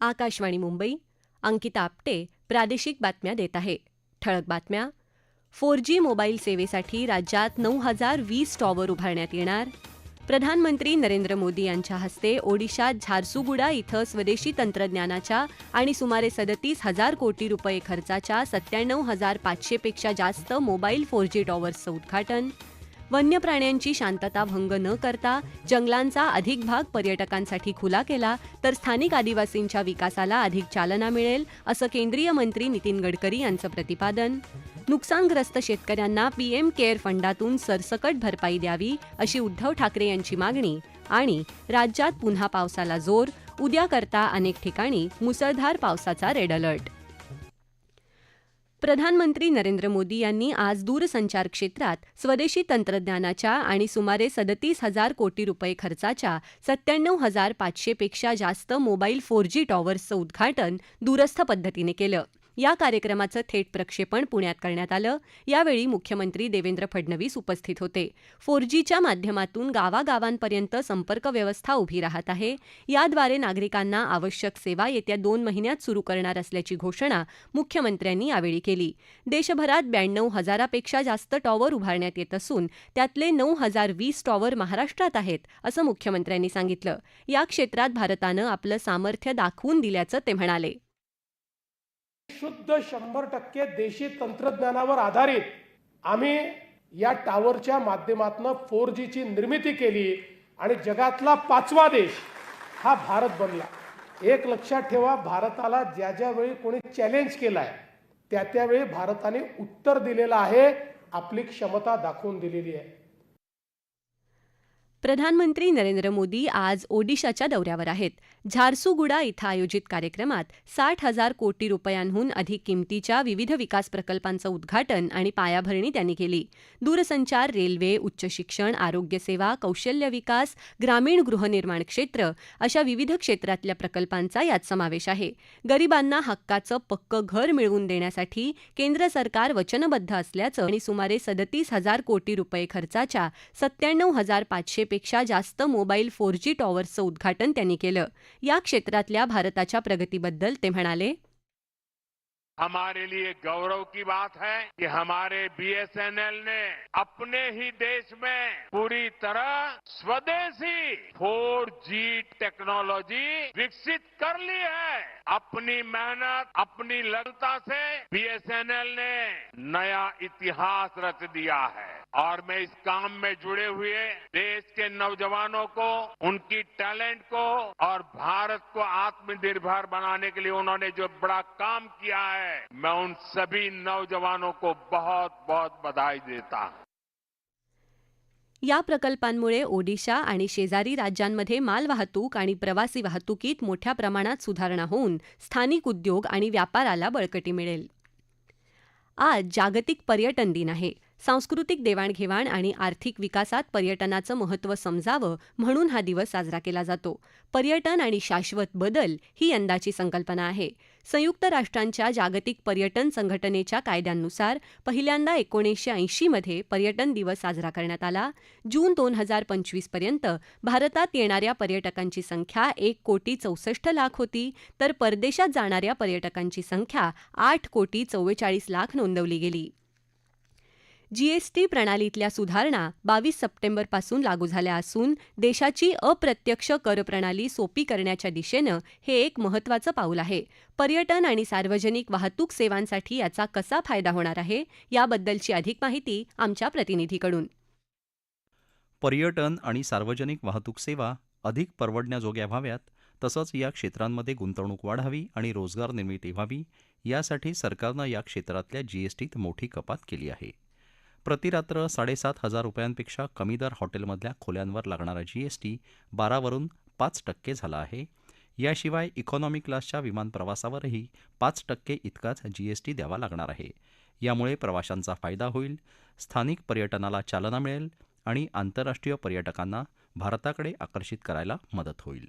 आकाशवाणी मुंबई अंकिता आपटे प्रादेशिक बातम्या देत आहे. ठळक बातम्या फोर जी मोबाईल सेवेसाठी राज्यात नऊ हजार वीस टॉवर उभारण्यात येणार. प्रधानमंत्री नरेंद्र मोदी यांच्या हस्ते ओडिशात झारसुगुडा इथं स्वदेशी तंत्रज्ञानाच्या आणि सुमारे सदतीस हजार कोटी रुपये खर्चाच्या सत्त्याण्णव हजार पाचशेपेक्षा जास्त मोबाईल फोर जी टॉवर्सचं उद्घाटन वन्य प्राण्यांची शांतता भंग न करता जंगलांचा अधिक भाग पर्यटकांसाठी खुला केला तर स्थानिक आदिवासींच्या विकासाला अधिक चालना मिळेल असं केंद्रीय मंत्री नितीन गडकरी यांचं प्रतिपादन. नुकसानग्रस्त शेतकऱ्यांना पीएम केअर फंडातून सरसकट भरपाई द्यावी अशी उद्धव ठाकरे यांची मागणी. आणि राज्यात पुन्हा पावसाला जोर उद्या करता अनेक ठिकाणी मुसळधार पावसाचा रेड अलर्ट. प्रधानमंत्री नरेंद्र मोदी यांनी आज दूरसंचार क्षेत्रात स्वदेशी तंत्रज्ञानाच्या आणि सुमारे सदतीस हजार कोटी रुपये खर्चाच्या सत्त्याण्णव हजार पाचशेपेक्षा जास्त मोबाईल फोर जी टॉवर्सचं उद्घाटन दूरस्थ पद्धतीने केलं. या कार्यक्रमाचं थेट प्रक्षेपण पुण्यात करण्यात आलं. यावेळी मुख्यमंत्री देवेंद्र फडणवीस उपस्थित होते. फोर जीच्या माध्यमातून गावागावांपर्यंत संपर्क व्यवस्था उभी राहत आहे. याद्वारे नागरिकांना आवश्यक सेवा येत्या दोन महिन्यात सुरू करणार असल्याची घोषणा मुख्यमंत्र्यांनी यावेळी केली. देशभरात ब्याण्णव हजारापेक्षा जास्त टॉवर उभारण्यात येत असून त्यातले नऊ हजार वीस टॉवर महाराष्ट्रात आहेत असं मुख्यमंत्र्यांनी सांगितलं. या क्षेत्रात भारतानं आपलं सामर्थ्य दाखवून दिल्याचं ते म्हणाले. शुद्ध शंभर टक्के देशी तंत्रज्ञानावर आधारित आम्ही या टावरच्या माध्यमातून फोर जीची निर्मिती केली आणि जगातला पाचवा देश हा भारत बनला. एक लक्षात ठेवा भारताला ज्या ज्या वेळी कोणी चॅलेंज केलं आहे त्या त्यावेळी भारताने उत्तर दिलेलं आहे आपली क्षमता दाखवून दिलेली आहे. प्रधानमंत्री नरेंद्र मोदी आज ओडिशाच्या दौऱ्यावर आहेत. झारसुगुडा इथं आयोजित कार्यक्रमात साठ हजार कोटी रुपयांहून अधिक किमतीच्या विविध विकास प्रकल्पांचं उद्घाटन आणि पायाभरणी त्यांनी केली. दूरसंचार रेल्वे उच्च शिक्षण आरोग्यसेवा कौशल्य विकास ग्रामीण गृहनिर्माण क्षेत्र अशा विविध क्षेत्रातल्या प्रकल्पांचा यात समावेश आहे. गरिबांना हक्काचं पक्कं घर मिळवून देण्यासाठी केंद्र सरकार वचनबद्ध असल्याचं आणि सुमारे सदतीस हजार कोटी रुपये खर्चाच्या सत्त्याण्णव हजार पाचशे पेक्षा जास्त मोबाईल फोर जी टॉवर्सचं उद्घाटन त्यांनी केलं. या क्षेत्रातल्या भारताच्या प्रगतीबद्दल ते म्हणाले. हमारे लिए गौरव की बात है कि हमारे बीएसएनएल ने अपने ही देश में पूरी तरह स्वदेशी 4G टेक्नोलॉजी विकसित कर ली है। अपनी मेहनत, अपनी लगता से बीएसएनएल ने नया इतिहास रच दिया है। और मैं इस काम में जुड़े हुए देश के नौजवानों को, उनकी टैलेंट को और भारत को आत्मनिर्भर बनाने के लिए उन्होंने जो बड़ा काम किया है मैं उन सभी नौजवानों को बहुत बहुत बधाई देता हूं। या प्रकल्पांमुळे ओडिशा आणि शेजारी राज्यांमध्ये मालवाहतूक आणि प्रवासी वाहतुकीत मोठ्या प्रमाणात सुधारणा होऊन स्थानिक उद्योग आणि व्यापाराला बळकटी मिळेल. आज जागतिक पर्यटन दिन आहे. सांस्कृतिक देवाणघेवाण आणि आर्थिक विकासात पर्यटनाचं महत्त्व समजावं म्हणून हा दिवस साजरा केला जातो. पर्यटन आणि शाश्वत बदल ही यंदाची संकल्पना आहे. संयुक्त राष्ट्रांच्या जागतिक पर्यटन संघटनेच्या कायद्यांनुसार पहिल्यांदा एकोणीसशे ऐंशीमध्ये पर्यटन दिवस साजरा करण्यात आला. जून दोन हजार पंचवीसपर्यंत भारतात येणाऱ्या पर्यटकांची संख्या एक कोटी चौसष्ट लाख होती. तर परदेशात जाणाऱ्या पर्यटकांची संख्या आठ कोटी चव्वेचाळीस लाख नोंदवली गेली. जीएसटी प्रणालीतल्या सुधारणा बावीस सप्टेंबरपासून लागू झाल्या असून देशाची अप्रत्यक्ष कर प्रणाली सोपी करण्याच्या दिशेनं हे एक महत्त्वाचं पाऊल आहे. पर्यटन आणि सार्वजनिक वाहतूक सेवांसाठी याचा कसा फायदा होणार आहे याबद्दलची अधिक माहिती आमच्या प्रतिनिधीकडून. पर्यटन आणि सार्वजनिक वाहतूक सेवा अधिक परवडण्याजोग्या व्हाव्यात तसंच या क्षेत्रांमध्ये गुंतवणूक वाढावी आणि रोजगार निर्मिती व्हावी यासाठी सरकारनं या क्षेत्रातल्या जीएसटीत मोठी कपात केली आहे. प्रतिरात्र साडेसात हजार रुपयांपेक्षा कमी दर हॉटेलमधल्या खोल्यांवर लागणारा जीएसटी बारावरून पाच टक्के झाला आहे. याशिवाय इकॉनॉमी क्लासच्या विमान प्रवासावरही पाच टक्के इतकाच जीएसटी द्यावा लागणार आहे. यामुळे प्रवाशांचा फायदा होईल स्थानिक पर्यटनाला चालना मिळेल आणि आंतरराष्ट्रीय पर्यटकांना भारताकडे आकर्षित करायला मदत होईल.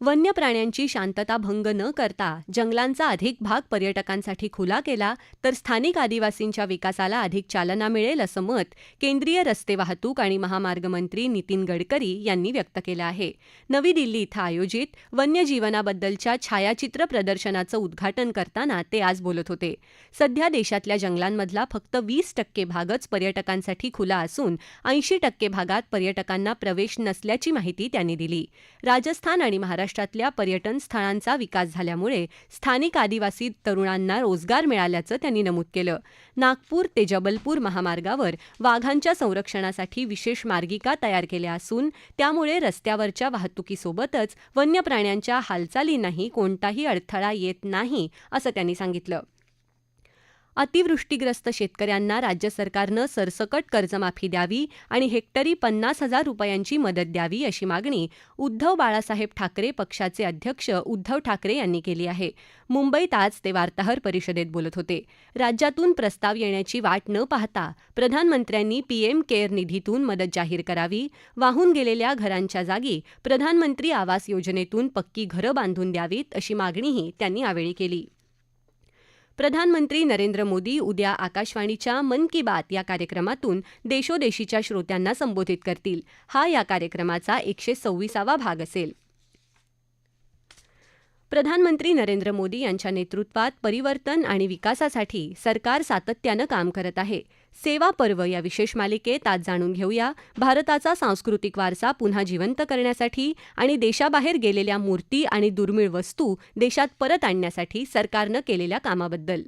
वन्य प्राण्यांची शांतता भंग न करता जंगलांचा अधिक भाग पर्यटकांसाठी खुला केला तर स्थानिक आदिवासींच्या विकासाला अधिक चालना मिळेल असं मत केंद्रीय रस्ते वाहतूक आणि महामार्ग मंत्री नितीन गडकरी यांनी व्यक्त केलं आहे. नवी दिल्ली इथं आयोजित वन्यजीवनाबद्दलच्या छायाचित्र प्रदर्शनाचं उद्घाटन करताना ते आज बोलत होते. सध्या देशातल्या जंगलांमधला फक्त वीस टक्के भागच पर्यटकांसाठी खुला असून ऐंशी टक्के भागात पर्यटकांना प्रवेश नसल्याची माहिती त्यांनी दिली. राजस्थान आणि महाराष्ट्र महाराष्ट्रातल्या पर्यटन स्थळांचा विकास झाल्यामुळे स्थानिक आदिवासी तरुणांना रोजगार मिळाल्याचं त्यांनी नमूद केलं. नागपूर ते जबलपूर महामार्गावर वाघांच्या संरक्षणासाठी विशेष मार्गिका तयार केल्या असून त्यामुळे रस्त्यावरच्या वाहतुकीसोबतच वन्य प्राण्यांच्या हालचालींनाही कोणताही अडथळा येत नाही असं त्यांनी सांगितलं. अतिवृष्टीग्रस्त शेतकऱ्यांना राज्य सरकारनं सरसकट कर्जमाफी द्यावी आणि हेक्टरी पन्नास हजार रुपयांची मदत द्यावी अशी मागणी उद्धव बाळासाहेब ठाकरे पक्षाचे अध्यक्ष उद्धव ठाकरे यांनी केली आहे. मुंबईत आज ते वार्ताहर परिषदेत बोलत होते. राज्यातून प्रस्ताव येण्याची वाट न पाहता प्रधानमंत्र्यांनी पीएम केअर निधीतून मदत जाहीर करावी. वाहून गेलेल्या घरांच्या जागी प्रधानमंत्री आवास योजनेतून पक्की घरं बांधून द्यावीत अशी मागणीही त्यांनी यावेळी केली. प्रधानमंत्री नरेंद्र मोदी उद्या आकाशवाणीच्या मन की बात या कार्यक्रमातून देशोदेशीच्या श्रोत्यांना संबोधित करतील. हा या कार्यक्रमाचा एकशे सव्वीसावा भाग असेल. प्रधानमंत्री नरेंद्र मोदी यांच्या नेतृत्वात परिवर्तन आणि विकासासाठी सरकार सातत्यानं काम करत आहे. सेवा पर्व या विशेष मालिकेत आज जाणून घेऊया. भारताचा सांस्कृतिक वारसा पुन्हा जिवंत करण्यासाठी आणि देशाबाहेर गेलेल्या मूर्ती आणि दुर्मिळ वस्तू देशात परत आणण्यासाठी सरकारनं केलेल्या कामाबद्दल.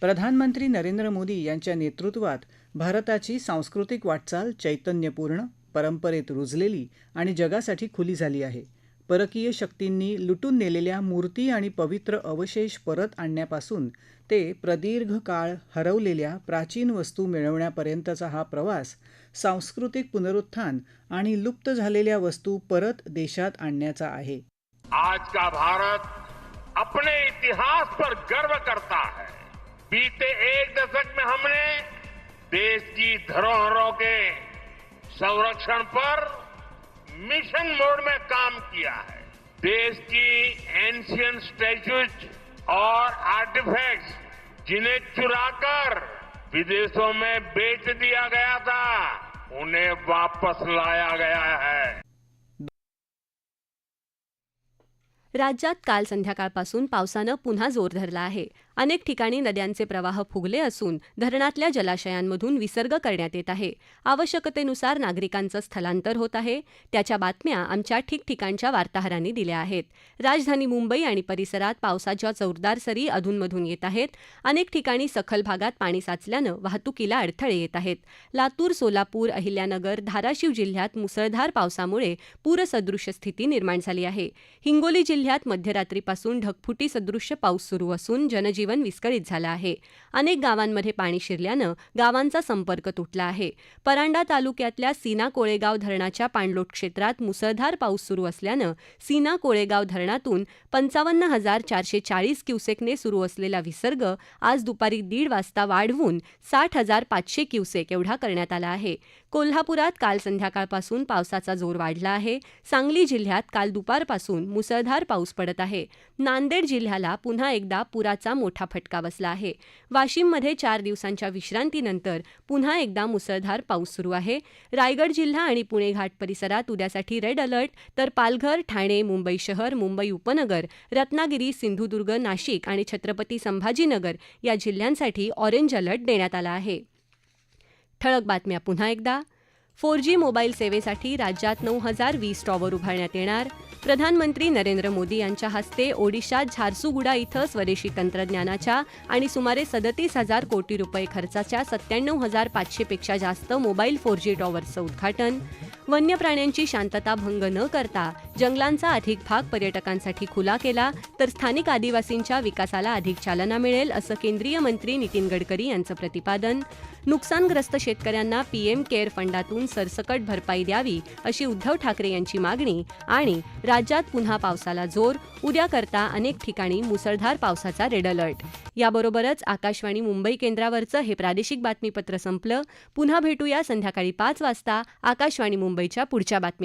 प्रधानमंत्री नरेंद्र मोदी यांच्या नेतृत्वात भारताची सांस्कृतिक वाटचाल चैतन्यपूर्ण परंपरेत रुजलेली आणि जगासाठी खुली झाली आहे. परकीय शक्तींनी लुटून नेलेल्या मूर्ती आणि पवित्र अवशेष परत आणण्यापासून ते प्रदीर्घ काळ हरवलेल्या प्राचीन वस्तू मिळवण्यापर्यंतचा हा प्रवास सांस्कृतिक पुनरुत्थान आणि लुप्त झालेल्या वस्तू परत देशात आणण्याचा आहे. आज का भारत अपने इतिहास पर गर्व करता है। बीते एक दशक में हमने देश की धरोहरों के संरक्षण पर मिशन मोड में काम किया है। देश की एंशियन स्टैच्यूज और आर्टिफैक्ट्स जिन्हें चुराकर विदेशों में बेच दिया गया था, उन्हें वापस लाया गया है। राज्यात काल संध्याकाळपासून पावसानं पुन्हा ज़ोर धरला आहे. अनेक ठिकाणी नद्यांचे प्रवाह फुगले असून धरणातल्या जलाशयांमधून विसर्ग करण्यात येत आहे. आवश्यकतेनुसार नागरिकांचं स्थलांतर होत आहे. त्याच्या बातम्या आमच्या ठिकठिकाणच्या वार्ताहरांनी दिल्या आहेत. राजधानी मुंबई आणि परिसरात पावसाच्या जोरदार सरी अधूनमधून येत आहेत. अनेक ठिकाणी सखल भागात पाणी साचल्यानं वाहतुकीला अडथळे येत आहेत. लातूर सोलापूर अहिल्यानगर धाराशिव जिल्ह्यात मुसळधार पावसामुळे पूरसदृश स्थिती निर्माण झाली आहे. हिंगोली जिल्ह्यात मध्यरात्रीपासून ढगफुटी सदृश्य पाऊस सुरू असून जनजीवन विस्कळीत झालं आहे. अनेक गावांमध्ये पाणी शिरल्यानं गावांचा संपर्क तुटला आहे. परांडा तालुक्यातल्या सीना कोळेगाव धरणाच्या पाणलोट क्षेत्रात मुसळधार पाऊस सुरू असल्यानं सीना कोळेगाव धरणातून पंचावन्न हजार चारशे चाळीस क्युसेकने सुरू असलेला विसर्ग आज दुपारी दीड वाजता वाढवून साठ हजार पाचशे क्युसेक एवढा करण्यात आला आहे. कोल्हापुरात काल संध्याकाळपासून पावसाचा जोर वाढला आहे. सांगली जिल्ह्यात काल दुपारपासून मुसळधार पाऊस पडत आहे. नांदेड जिल्ह्याला पुन्हा एकदा पुराचा मोठा फटका बसला आहे. वाशिममध्ये चार दिवसांच्या विश्रांतीनंतर पुन्हा एकदा मुसळधार पाऊस सुरू आहे. रायगड जिल्हा आणि पुणे घाट परिसरात उद्यासाठी रेड अलर्ट तर पालघर ठाणे मुंबई शहर मुंबई उपनगर रत्नागिरी सिंधुदुर्ग नाशिक आणि छत्रपती संभाजीनगर या जिल्ह्यांसाठी ऑरेंज अलर्ट देण्यात आला आहे. ठळक बातम्या पुन्हा एकदा. फोर जी मोबाईल सेवेसाठी राज्यात नऊ हजार वीस टॉवर उभारण्यात येणार. प्रधानमंत्री नरेंद्र मोदी यांच्या हस्ते ओडिशात झारसुगुडा इथं स्वदेशी तंत्रज्ञानाच्या आणि सुमारे सदतीस हजार कोटी रुपये खर्चाच्या सत्त्याण्णव हजार पाचशेपेक्षा जास्त मोबाईल फोर जी टॉवरचं उद्घाटन. वन्य प्राण्यांची शांतता भंग न करता जंगलांचा अधिक भाग पर्यटकांसाठी खुला केला तर स्थानिक आदिवासींच्या विकासाला अधिक चालना मिळेल असं केंद्रीय मंत्री नितीन गडकरी यांचं प्रतिपादन. नुकसानग्रस्त शेतकऱ्यांना पीएम केअर फंडातून सरसकट भरपाई द्यावी अशी उद्धव ठाकरे यांची मागणी आणि राज्यात पुन्हा पावसाला जोर उद्या करता अनेक ठिकाणी मुसळधार पावसाचा रेड अलर्ट. याबरोबरच आकाशवाणी मुंबई केंद्रावरचं हे प्रादेशिक बातमीपत्र संपलं. पुन्हा भेटूया संध्याकाळी पाच वाजता आकाशवाणी मुंबई. मुंबईच्या पुढच्या बातमी